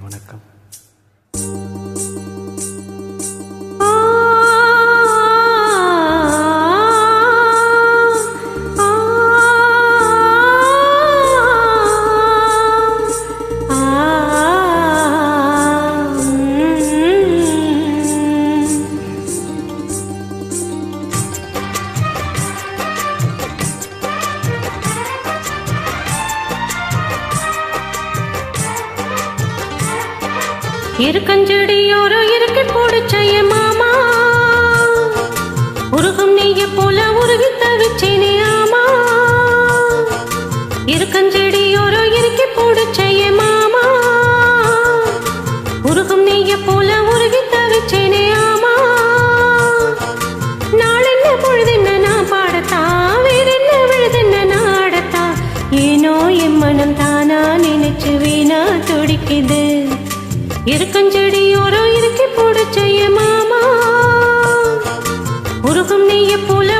வணக்கம். இருக்கஞ்செடியோரோ இருக்கி போடுச்சைய இருக்கஞ்செடியோரோ இருக்கி போடுச்சைய மாமா. உருகும் நெய்ய போல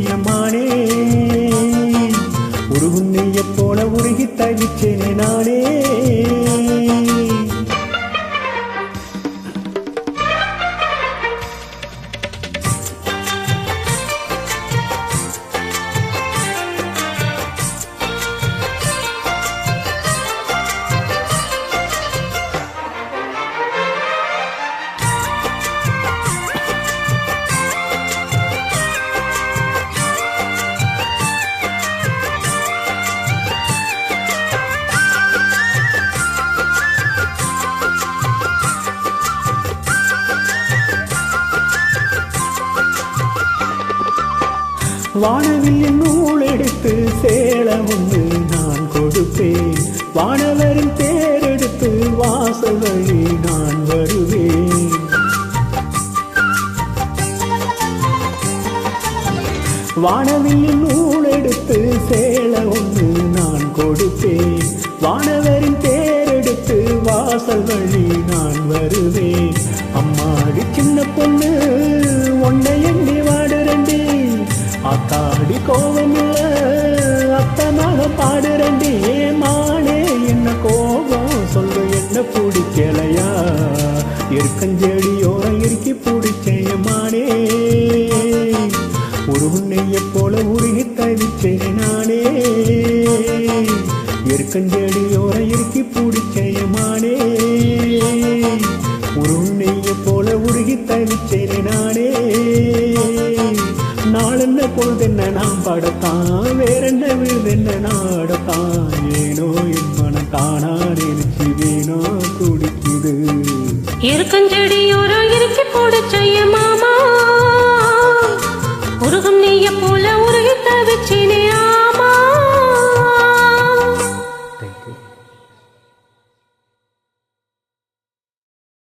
வானவில்லின் நூல் எடுத்து சேலம் ஒன்று நான் கொடுப்பேன். வானவரின் தேரெடுத்து வாசல் வழி நான் வருவேன். வானவில்லின் நூல் எடுத்து சேல ஒன்று நான் கொடுப்பேன். வானவரின் தேரெடுத்து வாசல் வழி நான் வருவேன். அம்மாடி சின்ன பொண்ணு பாடுறண்டே மானே என்ன கோபம்? சொல்லு என்ன பிடிக்கலையா? இருக்கஞ்செடியோரம் இறுக்கி பிடிச்சேன் மானே. ஒரு உன்னைய போல உருகி தவிச்சேன் நானே. இருக்கஞ்செடியோரம் இறுக்கி பிடிச்சயமானே பொழுதென்ன நாம் படத்தான்? வேறென்ன விழுதென்ன நாடத்தான்? ஏனோ என் மனம் தானா நினைச்சு வேணோ குடிக்குது இருக்கஞ்செடியோரோ இருக்கு போட மாமா